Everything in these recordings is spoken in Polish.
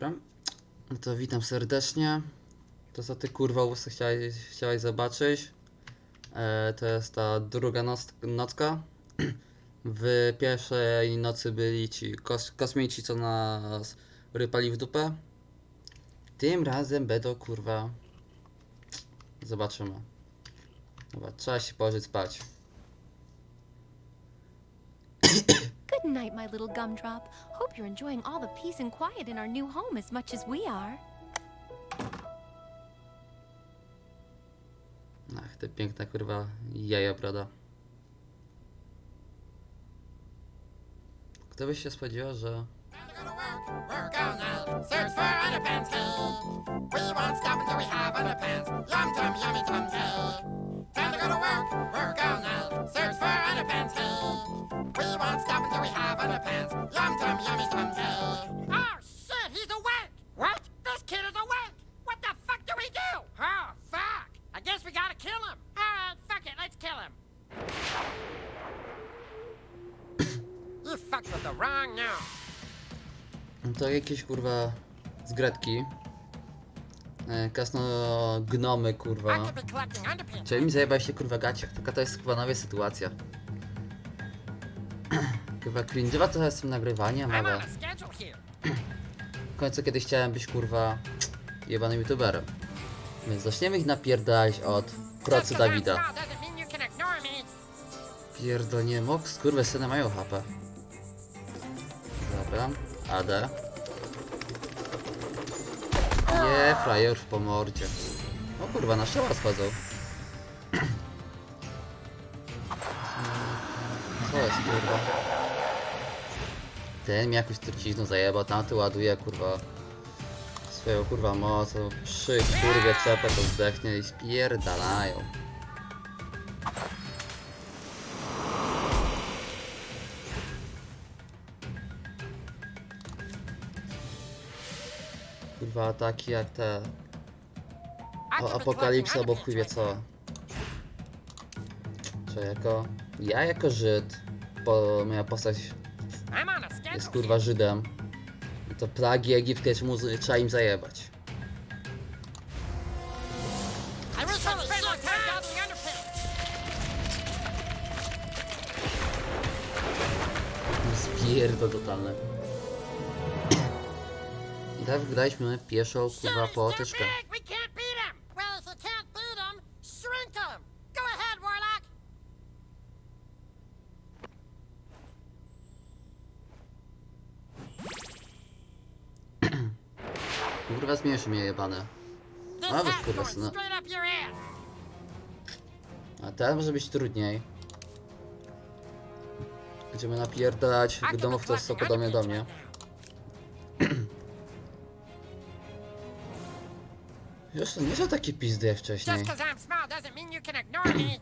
Dobra. No to witam serdecznie. To co ty kurwa łysy chciałeś, chciałeś zobaczyć? E, to jest ta druga noc, nocka. W pierwszej nocy byli ci kos, kosmici, co nas rypali w dupę. Tym razem będą kurwa. Zobaczymy. Dobra, trzeba się położyć spać. Good night, my little gumdrop. Hope you're enjoying all the peace and quiet in our new home as much as we are. Ach, te piękne kurwa jaja, brada. Kto by się spodziewał, że All night, search for underpants, hey. We won't stop until we have underpants. Yum tum yummy tum hey. Time to go to work, all night, search for underpants, hey. We won't stop until we have underpants. Yum tum yummy tum hey. Oh shit, he's awake! What? This kid is awake! What the fuck do we do? Oh fuck! I guess we gotta kill him. Alright, fuck it, let's kill him. you fucked with the wrong now. To jakieś kurwa z Gretki. E, kasno gnomy kurwa. Czyli mi zajebałeś się kurwa gaciach, tylko to jest kurwa nowa sytuacja. Kurwa cringe'owa to jest tym nagrywaniem, ale w końcu kiedyś chciałem być kurwa jebanym youtuberem. Więc zaczniemy ich napierdalać od procy Dawida. Pierdolnie mok, skurwe syny mają HP. Dobra, AD. Nie, frajer po mordzie. O kurwa, na szczała schodzą. Co jest kurwa? Ten mi jakąś trucizną zajebał, tamty ładuje kurwa swoją kurwa moc, przy kurwie czepę to zdechnie i spierdalają. Kurwa ataki jak te o, apokalipsa, bo chuj wie co. Czy jako... Ja jako Żyd, bo moja postać jest kurwa Żydem, to plagi egipskie trzeba im zajebać. I wish tak wygraliśmy pierwszą kurwa Warlock. Kurwa zmienisz mnie jebane. A, wy your ass. A teraz może być trudniej. Będziemy napierdalać be domowców, co collecting podobnie do mnie. Już to nie są takie pizdy jak wcześniej. Just 'cause I'm small doesn't mean you can ignore me.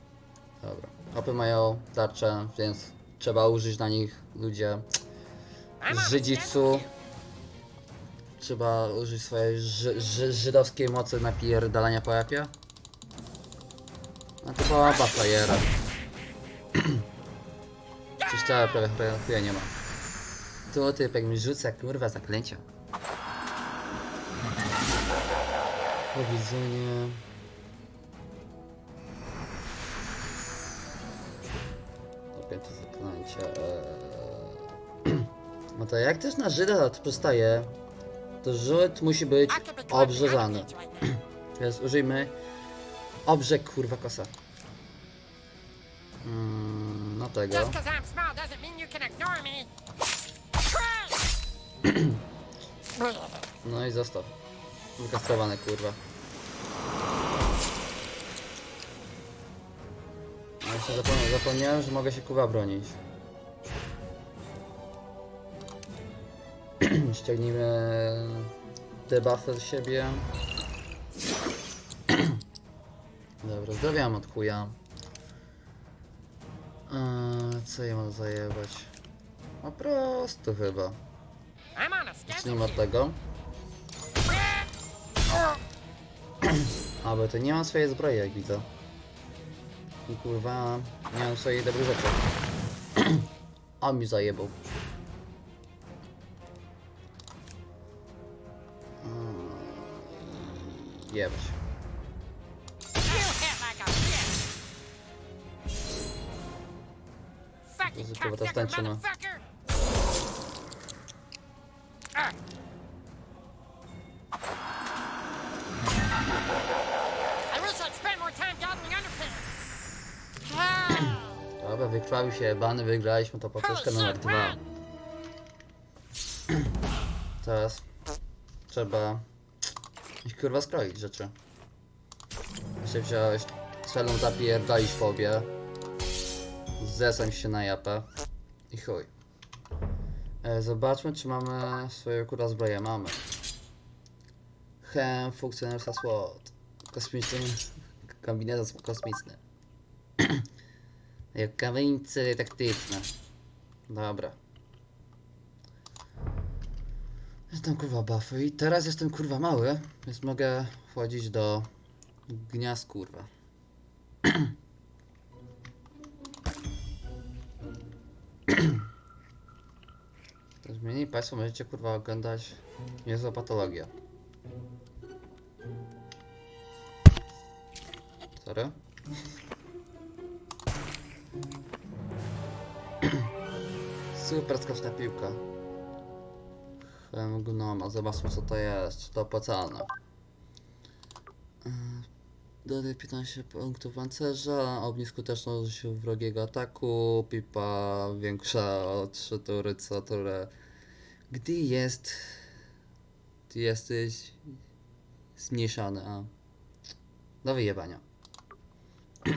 Dobra. Opy mają tarczę, więc trzeba użyć na nich ludzie I'm Żydzicu. Trzeba użyć swojej ży, ży, żydowskiej mocy napierdalania po japie. No to była bafajera. Coś całe prawie chuja nie ma. Tu typek mi rzuca kurwa zaklęcia. Powiedzenie. Zapięte zaklęcia. Eee. No to jak też na Żyda przystaje, to Żyd musi być now. Więc użyjmy obrzeg kurwa kosa. Mm, no tego. No i zostaw. Wykastrowany kurwa. No jeszcze zapomniałem, zapomniałem, że mogę się kuwa bronić. Ściągnijmy debuffy z siebie. Dobra, zdrowiam od chuja. Eee, co ja mam zajebać? Po prostu chyba. A Zacznijmy od tego. A, bo to nie mam swojej zbroi, jak widzę. I kurwa, nie mam swojej dobrej rzeczy. On mi zajebał. Jebać. You hit like a Dobra, wykrwawił się bany, wygraliśmy to potyczkę numer dwa. Teraz trzeba kurwa skroić rzeczy. Się wziąłeś, celą zapierdalić w obie. Zeseń się na japę. I chuj. E, zobaczmy, czy mamy swoją kurwa zbroję. Mamy. Hem, funkcjonariusza SWOT. Kosmiczny kombinezon kosmiczny. Kamienice taktyczne. Dobra. Jestem kurwa buffy i teraz jestem kurwa mały, więc mogę wchodzić do gniazd kurwa. Zmieni Państwo możecie kurwa oglądać niezła patologia. Sorry. Super skoczna piłka. Hem gnoma, zobaczmy co to jest, czy to opłacalne. Yy, Dodaje 15 punktów pancerza, obniż skuteczność wrogiego ataku, pipa większa o 3 tury co turę. Gdy jest... Ty jesteś... zmniejszany, a... Do wyjebania.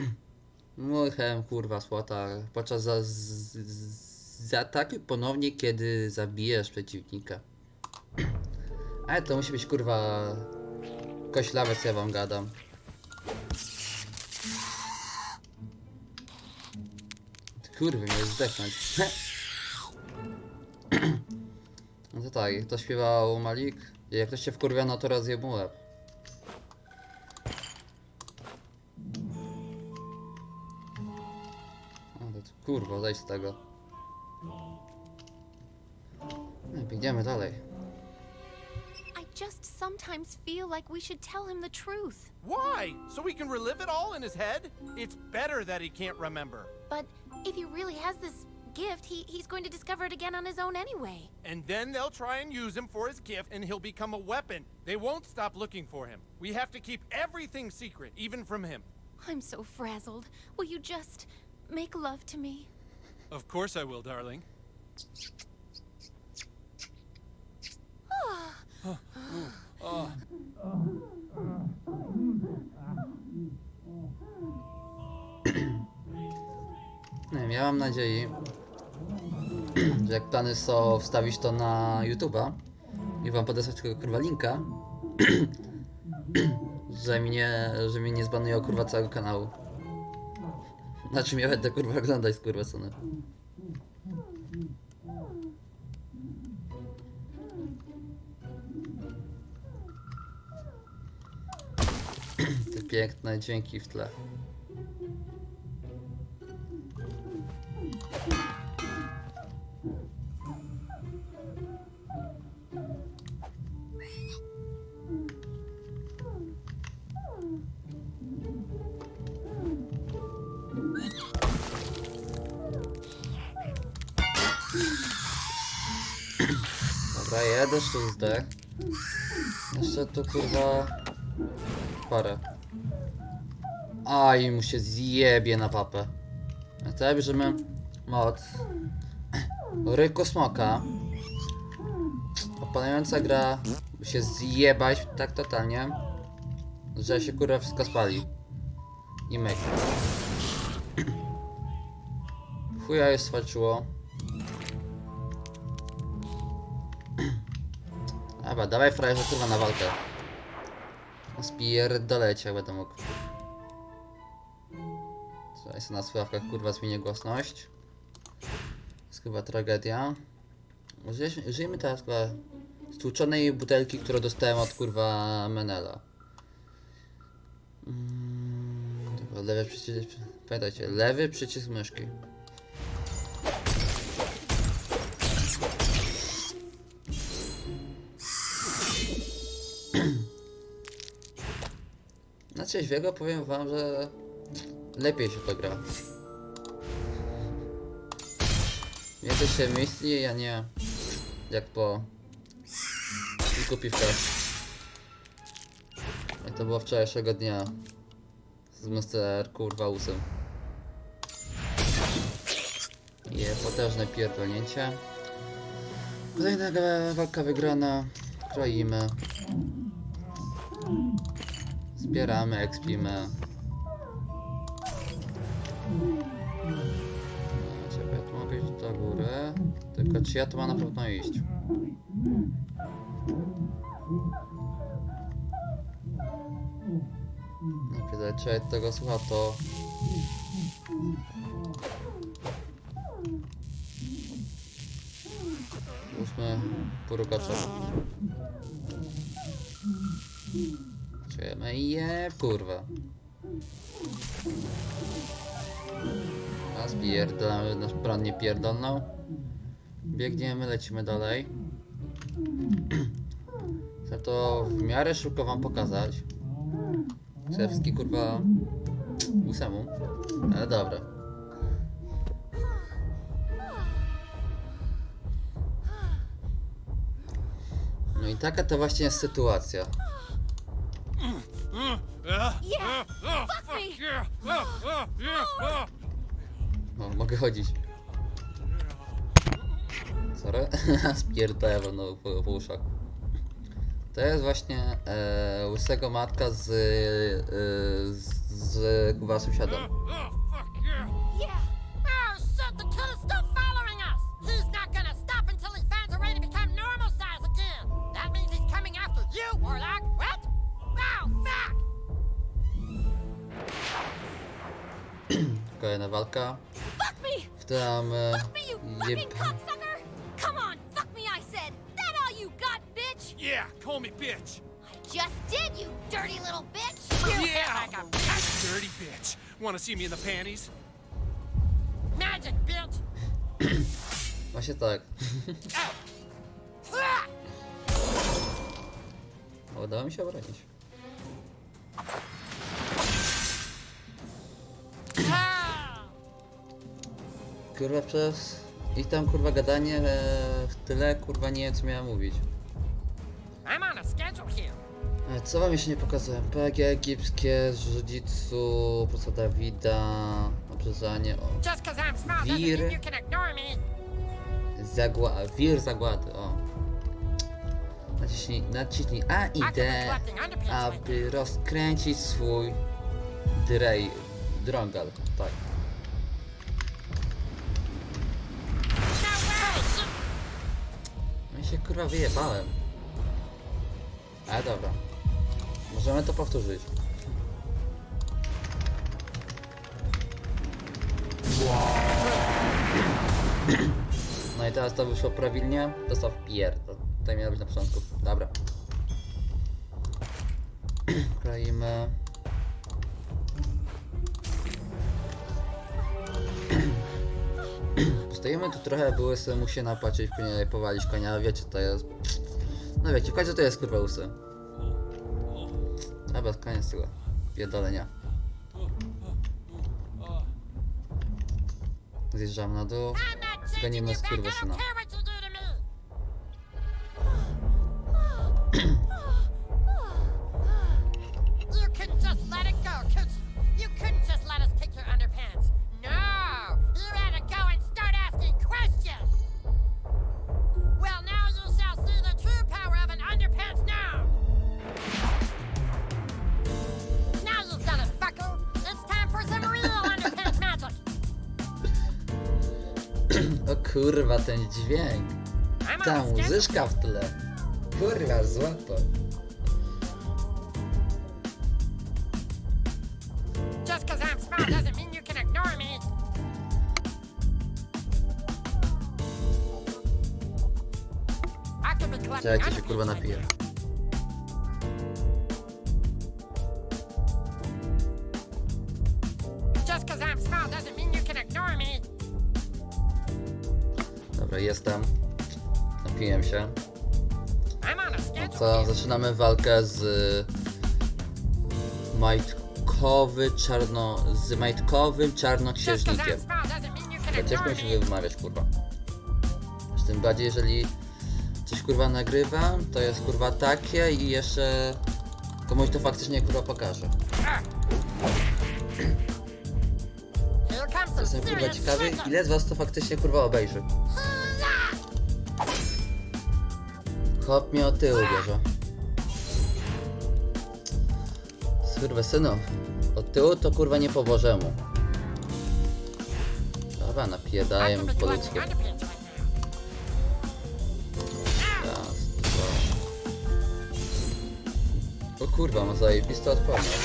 Mój hem kurwa słota podczas za, z, z, zaatakuj ponownie kiedy zabijesz przeciwnika. Ale to musi być kurwa koślawe co ja wam gadam. Kurwy mnie zdechnąć. No to tak, to śpiewał Malik. Jak ktoś się wkurwia, no to rozjeb mu łeb. Kurwa, zejdź z tego. No, biegniemy dalej. I just sometimes feel like we should tell him the truth. Why? So he can relive it all in his head? It's better that he can't remember. But if he really has this gift, he, he's going to discover it again on his own anyway. And then they'll try and use him for his gift, and he'll become a weapon. They won't stop looking for him. We have to keep everything secret, even from him. I'm so frazzled. Will you just make love to me? Of course I will, darling. Nie wiem, ja mam nadziei, że jak plany są wstawić to na YouTube'a i wam podesłać tego kurwa linka, że mi nie, że mi nie zbanują kurwa całego kanału. Znaczy mnie będę kurwa oglądać kurwa sony. Piękne dźwięki w tle. Dobra, jeden sztuk zdech. Jeszcze tu kurwa... parę. Aj, mu się zjebie na papę. Teraz bierzemy mod Ryku Smoka. Opanująca gra się zjebać tak totalnie, że się kurwa wszystko spali. I myk. Chuja jest swalczyło. Dobra, dawaj frajerze kurwa na walkę. Spierdolecie mógł. Co jest na sławkach kurwa zmienię głośność. Jest chyba tragedia. Użyjmy, teraz chyba stłuczonej butelki, którą dostałem od kurwa Menela. Mm, lewy przycisk. Pamiętajcie, lewy przycisk myszki. Trzeźwiego powiem wam, że lepiej się to gra. Więcej się myśli, a nie jak po kilku piwkach. Jak to było wczorajszego dnia z Mr. kurwa usem. Je potężne pierdolnięcie. Kolejna walka wygrana. Kroimy. Zbieramy, ekspimy. Ciebie, tu mogę iść do góry. Tylko czy ja tu mam na pewno iść? No kiedy człowiek tego słucha, to... Łóżmy porukacza. Je, kurwa. A spierdolamy, nasz plan nie. Biegniemy, lecimy dalej. Chcę to w miarę szybko wam pokazać. Wszystkie kurwa ósemu. Ale dobra. No i taka to właśnie jest sytuacja. Yeah, fuck me! No, mogę chodzić. Sorry? Spierdolę no po, po uszach. To jest właśnie e, łysego matka z, e, z, z kuba sąsiada. Said! That all you got, bitch? Yeah, call me bitch. I just did, you dirty little bitch! Yeah, dirty bitch. Want to see me in the panties? Magic, bitch! Właśnie tak. Udało mi się obronić. Kurwa przez ich tam kurwa gadanie e, w tyle kurwa nie wiem co miałem mówić. I'm on a schedule here. E, Co wam jeszcze nie pokazałem? PG egipskie, jiu-jitsu, prosta Dawida, obrzezanie, o. Just cause I'm small doesn't Wir. mean you can ignore me. Zagła... Wir zagłady, o. Naciśnij, naciśnij A i D, aby rozkręcić swój drej, drągal, tak. Się kurwa wyjebałem. Ale dobra. Możemy to powtórzyć. No i teraz to wyszło prawidłnie. Dostał w pierdol. Tutaj miało być na początku. Dobra. Kroimy. Stoimy tu trochę, były sobie mu się napatrzeć, później powalić konia, wiecie to jest... No wiecie, w końcu to jest kurwa usy. Dobra, koniec tego. Pierdolenia. Zjeżdżamy na dół. Gonimy skurwysyna. Kurwa, ten dźwięk. Ta muzyczka w tle. Kurwa, złoto. Just cause I'm smart doesn't mean you can ignore me. I could be collecting Czekajcie, się kurwa napiję. Jestem. Napiłem się. No co, zaczynamy walkę z... Majtkowy czarno... z majtkowym czarnoksiężnikiem. To ciężko mi się wymawiać, kurwa. Z tym bardziej, jeżeli coś kurwa nagrywam, to jest kurwa takie i jeszcze komuś to faktycznie kurwa pokażę. Jestem kurwa ciekawy, ile z was to faktycznie kurwa obejrzy. Chłop mnie od tyłu bierze. Skurwę synu. Od tyłu to kurwa nie po bożemu. Dobra, napierdaję mi po now. Raz, dwa. O kurwa, ma zajebisty odporność.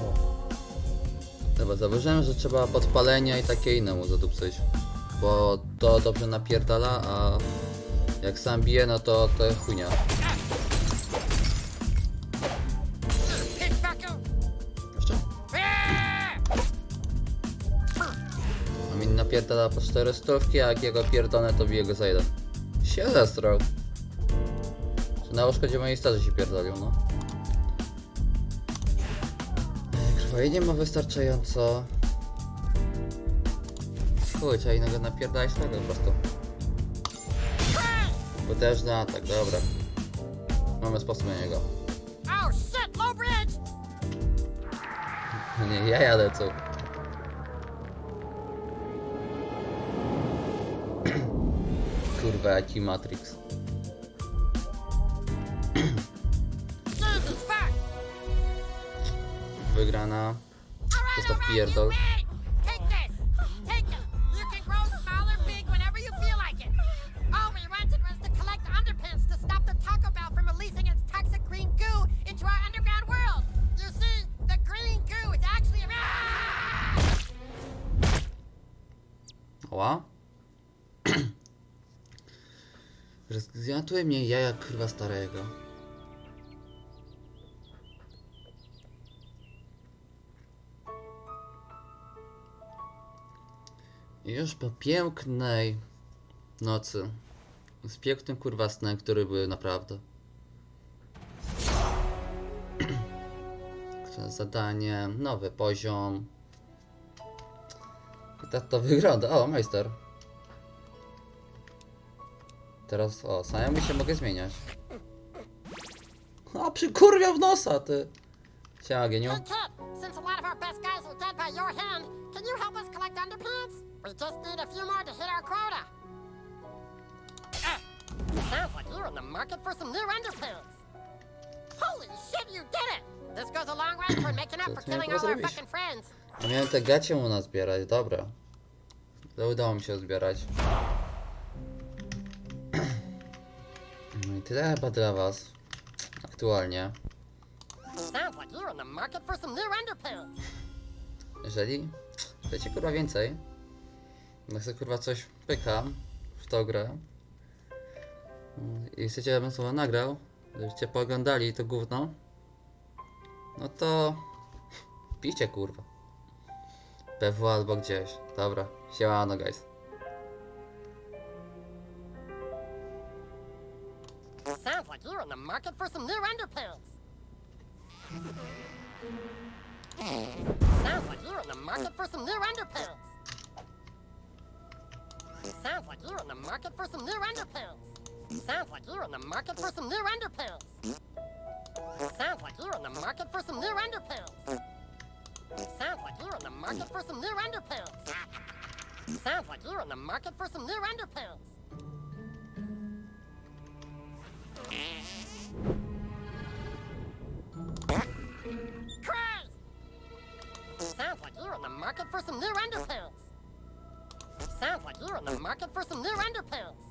O. Dobra, zauważyłem, że trzeba podpalenia i takie inne mu zadupcyć. Bo to dobrze napierdala, a jak sam bije, no to to fucker. Jeszcze? A mi napierdala po 400, a jak jego pierdolę, to bije go za jeden. Się zestrał. Na szkodzie mojej starzy się pierdolił, no. E, Krwojenie ma wystarczająco. Chuj, trzeba innego napierdalać tego po prostu. Potężny atak, dobra. Mamy sposób na niego. No Nie, jaja lecą. Kurwa, jaki Matrix. Wygrana. Right, pierdol. Zjadły mnie jaja kurwa starego. Już po pięknej nocy. Z pięknym kurwa snem, który był naprawdę. Zadanie, nowy poziom. I tak to wygląda. O, majster. Teraz, o, samemu się mogę zmieniać. A, przykurwiał w nosa, ty. Siema, geniu. Hey kid, since a lot of our best guys are dead by your hand, can you help us collect underpants? We just need a few more to hit our quota. Ah, sounds like you're in the market for some new underpants. Holy shit, you did it! This goes a long way toward making up for killing all our fucking friends. A miałem te gacie u nas zbierać, dobra. Udało mi się zbierać. For some new underpants. Jeżeli chcecie kurwa więcej, no chcę kurwa coś pykam w tą grę i chcecie, abym sobie nagrał, żebyście pooglądali to gówno, no to picie kurwa. PW albo gdzieś. Dobra, siemano guys. Market for some new underpants. Sounds like you're in the market for some new underpants. Sounds like you're in the market for some new underpants. Sounds like you're in the market for some new underpants. Sounds like you're in the market for some new underpants. Sounds like you're in the market for some new underpants. Sounds like you're in the market for some new underpants. Christ! Sounds like you're in the market for some new underpants. Sounds like you're in the market for some new underpants.